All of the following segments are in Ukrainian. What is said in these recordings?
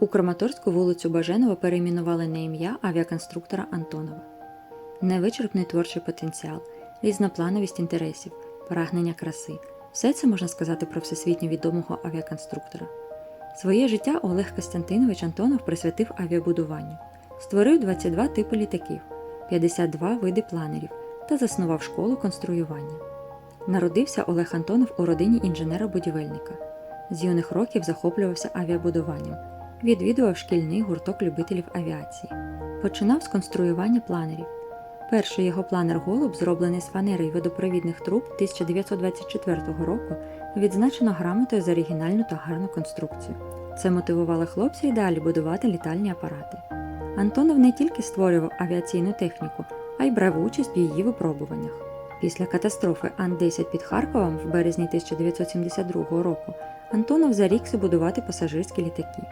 У Краматорську вулицю Баженова перейменували на ім'я авіаконструктора Антонова. Невичерпний творчий потенціал, різноплановість інтересів, прагнення краси все це можна сказати про всесвітньо відомого авіаконструктора. Своє життя Олег Костянтинович Антонов присвятив авіабудуванню, створив 22 типи літаків, 52 види планерів та заснував школу конструювання. Народився Олег Антонов у родині інженера-будівельника. З юних років захоплювався авіабудуванням, відвідував шкільний гурток любителів авіації. Починав з конструювання планерів. Перший його планер Голуб, зроблений з фанери й водопровідних труб 1924 року, відзначено грамотою за оригінальну та гарну конструкцію. Це мотивувало хлопця й далі будувати літальні апарати. Антонов не тільки створював авіаційну техніку, а й брав участь в її випробуваннях. Після катастрофи Ан-10 під Харковом в березні 1972 року Антонов зарікся будувати пасажирські літаки.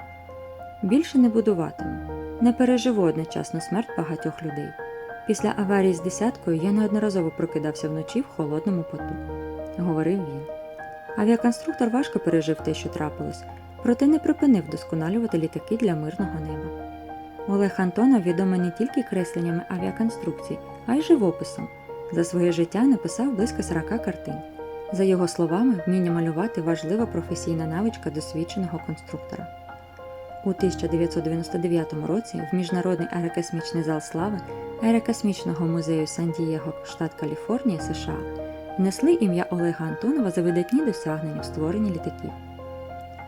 Більше не будуватиму, не переживу одночасно смерть багатьох людей. Після аварії з десяткою я неодноразово прокидався вночі в холодному поту, говорив він. Авіаконструктор важко пережив те, що трапилось, проте не припинив вдосконалювати літаки для мирного неба. Олег Антонов відомий не тільки кресленнями авіаконструкцій, а й живописом. За своє життя написав близько 40 картин. За його словами, вміння малювати важлива професійна навичка досвідченого конструктора. У 1999 році в Міжнародний аерокосмічний зал слави Аерокосмічного музею Сан-Дієго, штат Каліфорнія, США, внесли ім'я Олега Антонова за видатні досягнення в створенні літаків.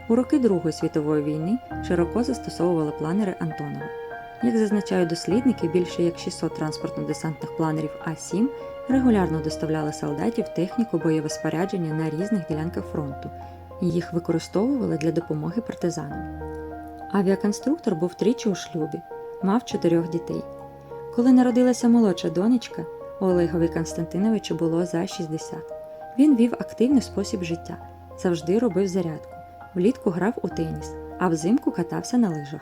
У роки Другої світової війни широко застосовували планери Антонова. Як зазначають дослідники, більше як 600 транспортно-десантних планерів А-7 регулярно доставляли солдатів техніку бойове спорядження на різних ділянках фронту, і їх використовували для допомоги партизанам. Авіаконструктор був тричі у шлюбі, мав чотирьох дітей. Коли народилася молодша донечка, Олегові Константиновичу було за 60. Він вів активний спосіб життя, завжди робив зарядку, влітку грав у теніс, а взимку катався на лижах.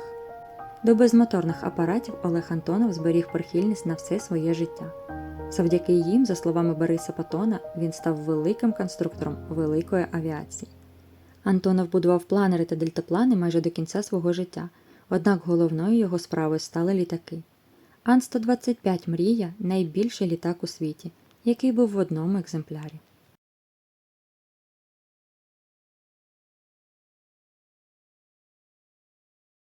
До безмоторних апаратів Олег Антонов зберіг прихильність на все своє життя. Завдяки їм, за словами Бориса Патона, він став великим конструктором великої авіації. Антонов будував планери та дельтаплани майже до кінця свого життя, однак головною його справою стали літаки. Ан-125 Мрія найбільший літак у світі, який був в одному екземплярі.